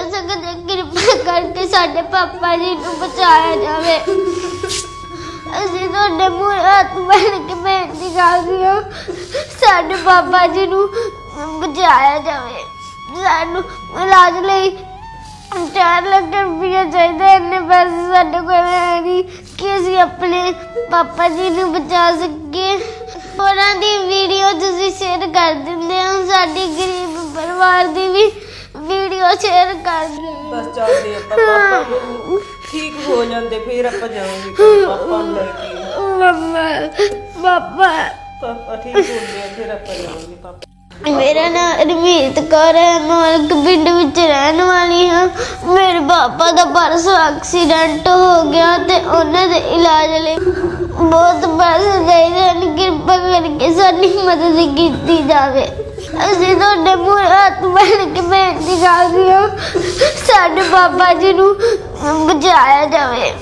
ਕਰ ਸਕਦੇ ਕਿਰਪਾ ਕਰਕੇ ਸਾਡੇ ਪਾਪਾ ਜੀ ਨੂੰ ਬਚਾਇਆ ਜਾਵੇ। ਅਸੀਂ ਤੁਹਾਡੇ ਮੂਹਰੇ ਹੱਥ ਬੰਨ ਕੇ ਬੇਨਤੀ ਕਰਦੇ ਹਾਂ ਸਾਡੇ ਪਾਪਾ ਜੀ ਨੂੰ ਬਚਾਇਆ ਜਾਵੇ। ਸਾਨੂੰ ਇਲਾਜ ਲਈ ਚਾਰ ਲੱਖ ਰੁਪਏ ਚਾਹੀਦਾ, ਇੰਨੇ ਪੈਸੇ ਸਾਡੇ ਕੋਲ ਹੈ ਨਹੀਂ ਕਿ ਅਸੀਂ ਆਪਣੇ ਪਾਪਾ ਜੀ ਨੂੰ ਬਚਾ ਸਕੀਏ। ਉਹਨਾਂ ਦੀ ਵੀਡੀਓ ਤੁਸੀਂ ਸ਼ੇਅਰ ਕਰ ਦਿੰਦੇ ਹੋ, ਸਾਡੀ ਗਰੀਬ ਪਰਿਵਾਰ ਦੀ ਵੀ। ਵੀਡੀਓ ਸ਼ੇਅਰ ਕਰ ਦਿਓ ਬਸ ਚੱਲਦੇ ਆਪਾਂ ਪਾਪਾ ਨੂੰ ਠੀਕ ਹੋ ਜਾਂਦੇ ਫਿਰ ਆਪਾਂ ਜਾਵਾਂਗੇ ਘਰ ਪਾਪਾ ਨੂੰ ਲੈ ਕੇ। ਮੰਮਾ ਪਾਪਾ। ਪਾਪਾ ਠੀਕ ਹੁੰਦੇ ਆ ਫਿਰ ਆਪਾਂ ਜਾਵਾਂਗੇ ਪਾਪਾ। ਮੇਰਾ ਨਾਮ ਰਮੀਤ ਕੌਰ ਹੈ ਮੈਂ ਇੱਕ ਪਿੰਡ ਵਿੱਚ ਰਹਿਣ ਵਾਲੀ ਹਾਂ। ਮੇਰੇ ਪਾਪਾ ਦਾ ਪਰਸੋਂ ਐਕਸੀਡੈਂਟ ਹੋ ਗਿਆ ਤੇ ਉਹਨਾਂ ਦੇ ਇਲਾਜ ਲਈ ਬਹੁਤ ਪੈਸੇ ਚਾਹੀਦੇ ਹਨ। ਕਿਰਪਾ ਕਰਕੇ ਸਾਡੀ ਮਦਦ ਕੀਤੀ ਜਾਵੇ। ਅਸੀਂ ਤੁਹਾਡੇ ਮੂਹਰੇ ਹੱਥ ਬੰਨ ਕੇ ਬੇਨਤੀ ਕਰਦੇ ਹਾਂ ਸਾਡੇ ਪਾਪਾ ਜੀ ਨੂੰ ਬਚਾਇਆ ਜਾਵੇ।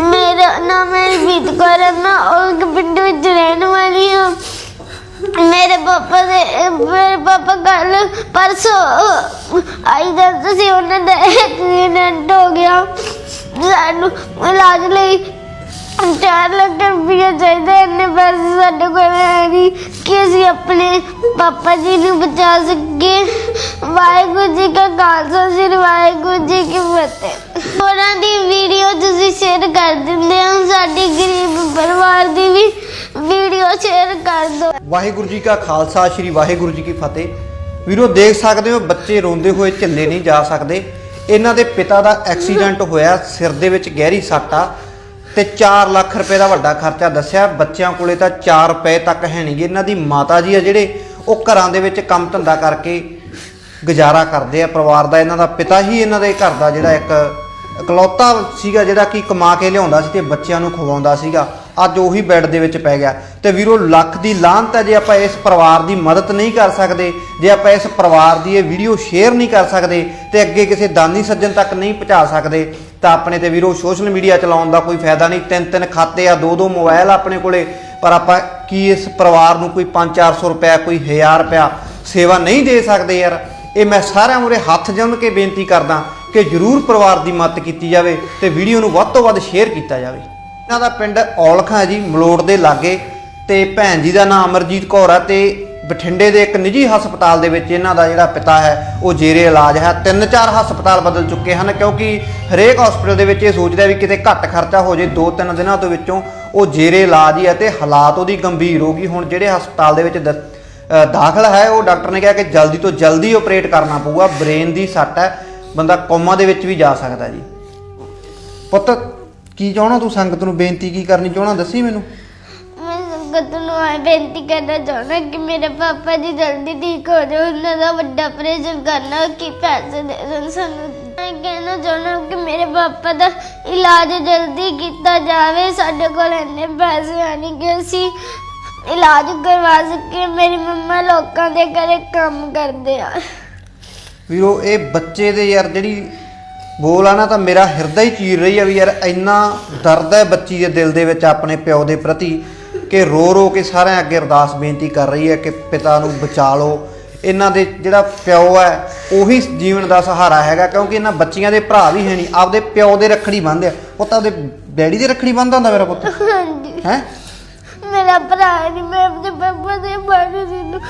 ਮੇਰਾ ਨਾਮ ਹੈ ਰਮੀਤ ਕੌਰ ਮੈਂ ਉਹ ਪਿੰਡ ਵਿੱਚ ਰਹਿਣ ਵਾਲੀ ਹਾਂ। ਮੇਰੇ ਪਾਪਾ ਦੇ, ਮੇਰੇ ਪਾਪਾ ਕੱਲ ਪਰਸੋਂ, ਆਈ ਦਾ ਸੀ ਉਹਨਾਂ ਦਾ ਐਕਸੀਡੈਂਟ ਹੋ ਗਿਆ, ਸਾਨੂੰ ਇਲਾਜ ਲਈ ਚਾਰ ਲੱਖ ਰੁਪਏ ਚਾਹੀਦਾ, ਇੰਨੇ ਪੈਸੇ ਸਾਡੇ ਕੋਲ ਹੈ ਨਹੀਂ। ਕਿ ਅਸੀਂ ਆਪਣੇ ਪਾਪਾ ਜੀ ਨੂੰ ਬਚਾ ਸਕੀਏ। ਵਾਹਿਗੁਰੂ ਜੀ ਕਾ ਖਾਲਸਾ, ਸ੍ਰੀ ਵਾਹਿਗੁਰੂ ਜੀ ਕੀ ਫਤਿਹ। ਉਹਨਾਂ ਦੀ ਵੀਡੀਓ ਤੁਸੀਂ ਸ਼ੇਅਰ ਕਰ ਦਿੰਦੇ ਹੋ, ਸਾਡੀ ਗਰੀਬ ਪਰਿਵਾਰ ਦੀ ਵੀ ਵੀਡੀਓ ਸ਼ੇਅਰ ਕਰ ਦਿਓ। ਵਾਹਿਗੁਰੂ ਜੀ ਕਾ ਖਾਲਸਾ, ਸ੍ਰੀ ਵਾਹਿਗੁਰੂ ਜੀ ਕੀ ਫਤਿਹ। ਵੀਰੋ, ਦੇਖ ਸਕਦੇ ਹੋ ਬੱਚੇ ਰੋਂਦੇ ਹੋਏ ਝੱਲੇ ਨਹੀਂ ਜਾ ਸਕਦੇ। ਇਹਨਾਂ ਦੇ ਪਿਤਾ ਦਾ ਐਕਸੀਡੈਂਟ ਹੋਇਆ, ਸਿਰ ਦੇ ਵਿੱਚ ਗਹਿਰੀ ਸੱਟ ਆ। ਤੇ 4 ਲੱਖ ਰੁਪਏ ਦਾ ਵੱਡਾ ਖਰਚਾ ਦੱਸਿਆ। ਬੱਚਿਆਂ ਕੋਲੇ ਤਾਂ 4 ਰੁਪਏ ਤੱਕ ਹੈ ਨਹੀਂਗੇ ਇਹਨਾਂ ਦੀ ਮਾਤਾ ਜੀ ਆ ਜਿਹੜੇ, ਉਹ ਘਰਾਂ ਦੇ ਵਿੱਚ ਕੰਮ ਧੰਦਾ ਕਰਕੇ ਗੁਜ਼ਾਰਾ ਕਰਦੇ ਆ। ਪਰਿਵਾਰ ਦਾ ਇਹਨਾਂ ਦਾ ਪਿਤਾ ਹੀ ਇਹਨਾਂ ਦੇ ਘਰ ਦਾ ਜਿਹੜਾ ਇੱਕ ਇਕਲੌਤਾ ਸੀਗਾ, ਜਿਹੜਾ ਕਿ ਕਮਾ ਕੇ ਲਿਆਉਂਦਾ ਸੀ ਤੇ ਬੱਚਿਆਂ ਨੂੰ ਖਵਾਉਂਦਾ ਸੀਗਾ। ਅੱਜ ਉਹੀ ਬੈੱਡ ਦੇ ਵਿੱਚ ਪੈ ਗਿਆ। ਤੇ ਵੀਰੋ, ਲੱਖ ਦੀ ਲਾਹਨਤ ਹੈ ਜੇ ਆਪਾਂ ਇਸ ਪਰਿਵਾਰ ਦੀ ਮਦਦ ਨਹੀਂ ਕਰ ਸਕਦੇ, ਜੇ ਆਪਾਂ ਇਸ ਪਰਿਵਾਰ ਦੀ ਇਹ ਵੀਡੀਓ ਸ਼ੇਅਰ ਨਹੀਂ ਕਰ ਸਕਦੇ, ਤੇ ਅੱਗੇ ਕਿਸੇ ਦਾਨੀ ਸੱਜਣ ਤੱਕ ਨਹੀਂ ਪਹੁੰਚਾ ਸਕਦੇ ਤਾਂ ਆਪਣੇ ਤੇ ਵੀਰੋ ਸੋਸ਼ਲ ਮੀਡੀਆ ਚਲਾਉਣ ਦਾ ਕੋਈ ਫਾਇਦਾ ਨਹੀਂ। ਤਿੰਨ ਤਿੰਨ ਖਾਤੇ ਆ, ਦੋ ਦੋ ਮੋਬਾਈਲ ਆਪਣੇ ਕੋਲੇ। ਪਰ ਆਪਾਂ ਕੀ ਇਸ ਪਰਿਵਾਰ ਨੂੰ ਕੋਈ 5-400 ਰੁਪਇਆ, ਕੋਈ 1000 ਰੁਪਇਆ ਸੇਵਾ ਨਹੀਂ ਦੇ ਸਕਦੇ ਯਾਰ। ਇਹ ਮੈਂ ਸਾਰਿਆਂ ਮੂਹਰੇ ਹੱਥ ਜੰਮ ਕੇ ਬੇਨਤੀ ਕਰਦਾ ਕਿ ਜਰੂਰ ਪਰਿਵਾਰ ਦੀ ਮਦਦ ਕੀਤੀ ਜਾਵੇ ਤੇ ਵੀਡੀਓ ਨੂੰ ਵੱਧ ਤੋਂ ਵੱਧ ਸ਼ੇਅਰ ਕੀਤਾ ਜਾਵੇ। ਇਹਨਾਂ ਦਾ ਪਿੰਡ ਔਲਖਾ ਹੈ ਜੀ ਮਲੋੜ ਦੇ ਲਾਗੇ ਤੇ ਭੈਣ ਜੀ ਦਾ ਨਾਮ ਅਮਰਜੀਤ ਕੌਰ ਆ ਤੇ ਬਠਿੰਡੇ ਦੇ ਇੱਕ ਨਿੱਜੀ ਹਸਪਤਾਲ ਦੇ ਵਿੱਚ ਇਹਨਾਂ ਦਾ ਜਿਹੜਾ ਪਿਤਾ ਹੈ, ਉਹ ਜੇਰੇ ਇਲਾਜ ਹੈ। ਤਿੰਨ ਚਾਰ ਹਸਪਤਾਲ ਬਦਲ ਚੁੱਕੇ ਹਨ, ਕਿਉਂਕਿ ਹਰੇਕ ਹਸਪਤਾਲ ਦੇ ਵਿੱਚ ਇਹ ਸੋਚਦਾ ਵੀ ਕਿਤੇ ਘੱਟ ਖਰਚਾ ਹੋ ਜੇ ਦੋ ਤਿੰਨ ਦਿਨਾਂ ਤੋਂ ਵਿੱਚੋਂ ਉਹ ਜੇਰੇ ਇਲਾਜ ਹੀ ਹੈ ਤੇ ਹਾਲਾਤ ਉਹਦੀ ਗੰਭੀਰ ਹੋ ਗਈ। ਹੁਣ ਜਿਹੜੇ ਹਸਪਤਾਲ ਦੇ ਵਿੱਚ ਦ- ਦਾਖਲ ਹੈ, ਉਹ ਡਾਕਟਰ ਨੇ ਕਿਹਾ ਕਿ ਜਲਦੀ ਤੋਂ ਜਲਦੀ ਆਪਰੇਟ ਕਰਨਾ ਪਊਗਾ। ਬ੍ਰੇਨ ਦੀ ਸੱਟ ਹੈ, ਬੰਦਾ ਕੋਮਾ ਦੇ ਵਿੱਚ ਵੀ ਜਾ ਸਕਦਾ ਜੀ। ਪੁੱਤ, ਕੀ ਚਾਹਣਾ ਤੂੰ? ਸੰਗਤ ਨੂੰ ਬੇਨਤੀ ਕੀ ਕਰਨੀ ਚਾਹਣਾ ਦੱਸੀ ਮੈਨੂੰ। ਸੰਗਤ ਬੇਨਤੀ ਕਰਨਾ ਚਾਹੁੰਦਾ ਕਿ ਮੇਰੇ ਪਾਪਾ ਜੀ ਜਲਦੀ ਠੀਕ ਹੋ ਜਾਓ। ਉਹਨਾਂ ਦਾ ਵੱਡਾ ਆਪਰੇਸ਼ਨ ਕਰਨਾ ਕਿ ਪੈਸੇ ਦੇ ਦੇਣ ਸਾਨੂੰ। ਮੈਂ ਕਹਿਣਾ ਚਾਹੁੰਦਾ ਕਿ ਮੇਰੇ ਪਾਪਾ ਦਾ ਇਲਾਜ ਜਲਦੀ ਕੀਤਾ ਜਾਵੇ। ਸਾਡੇ ਕੋਲ ਇੰਨੇ ਪੈਸੇ ਆ ਨਹੀਂ ਕਿ ਅਸੀਂ ਇਲਾਜ ਕਰਵਾ ਸਕੀਏ। ਮੇਰੀ ਮੰਮਾ ਲੋਕਾਂ ਦੇ ਘਰੇ ਕੰਮ ਕਰਦੇ ਆ। ਵੀਰੋ, ਇਹ ਬੱਚੇ ਦੇ ਯਾਰ ਜਿਹੜੀ ਬੋਲ ਆ ਨਾ, ਤਾਂ ਮੇਰਾ ਹਿਰਦਾ ਹੀ ਚੀਰ ਰਹੀ ਆ ਵੀ ਯਾਰ ਇੰਨਾ ਦਰਦ ਹੈ ਬੱਚੀ ਦੇ ਦਿਲ ਦੇ ਵਿੱਚ ਆਪਣੇ ਪਿਓ ਦੇ ਪ੍ਰਤੀ। ਕਿ ਰੋ ਰੋ ਕੇ ਸਾਰਿਆਂ ਅੱਗੇ ਅਰਦਾਸ ਬੇਨਤੀ ਕਰ ਰਹੀ ਹੈ ਕਿ ਪਿਤਾ ਨੂੰ ਬਚਾ ਲਓ। ਇਹਨਾਂ ਦੇ ਜਿਹੜਾ ਪਿਓ ਹੈ ਉਹੀ ਜੀਵਨ ਦਾ ਸਹਾਰਾ ਹੈਗਾ ਕਿਉਂਕਿ ਇਹਨਾਂ ਬੱਚੀਆਂ ਦੇ ਭਰਾ ਵੀ ਹੈ ਨਹੀਂ। ਆਪਦੇ ਪਿਓ ਦੇ ਰੱਖੜੀ ਬੰਨ੍ਹਦੇ ਆ। ਪੁੱਤ ਆਪਦੇ ਡੈਡੀ ਦੇ ਰੱਖੜੀ ਬੰਨ੍ਹਦਾ ਹੁੰਦਾ ਮੇਰਾ ਪੁੱਤ? ਹਾਂਜੀ। ਹੈ? ਮੇਰਾ ਭਰਾ ਨਹੀਂ ਮੈਂ ਆਪਣੇ ਪਾਪਾ ਦੇ ਬਾਰੇ ਨੂੰ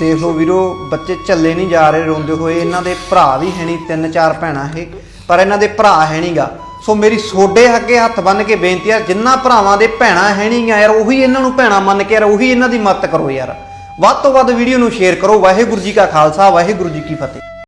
ਦੇਖ ਲਓ ਵੀਰੋ ਬੱਚੇ ਝੱਲੇ ਨਹੀਂ ਜਾ ਰਹੇ ਰੋਂਦੇ ਹੋਏ ਇਹਨਾਂ ਦੇ ਭਰਾ ਵੀ ਹੈ ਨਹੀਂ ਤਿੰਨ ਚਾਰ ਭੈਣਾਂ ਇਹ ਪਰ ਇਹਨਾਂ ਦੇ ਭਰਾ ਹੈ ਨਹੀਂਗਾ ਸੋ ਮੇਰੀ ਸੋਡੇ ਅੱਗੇ ਹੱਥ ਬੰਨ ਕੇ ਬੇਨਤੀ ਹੈ ਜਿੰਨਾ ਭਰਾਵਾਂ ਦੇ ਭੈਣਾਂ ਹੈ ਨਹੀਂਗਾ ਯਾਰ, ਉਹੀ ਇਹਨਾਂ ਨੂੰ ਭੈਣਾਂ ਮੰਨ ਕੇ ਯਾਰ, ਉਹੀ ਇਹਨਾਂ ਦੀ ਮਦਦ ਕਰੋ ਯਾਰ। ਵੱਧ ਤੋਂ ਵੱਧ ਵੀਡੀਓ ਨੂੰ ਸ਼ੇਅਰ ਕਰੋ। ਵਾਹਿਗੁਰੂ ਜੀ ਕਾ ਖਾਲਸਾ, ਵਾਹਿਗੁਰੂ ਜੀ ਕੀ ਫਤਿਹ।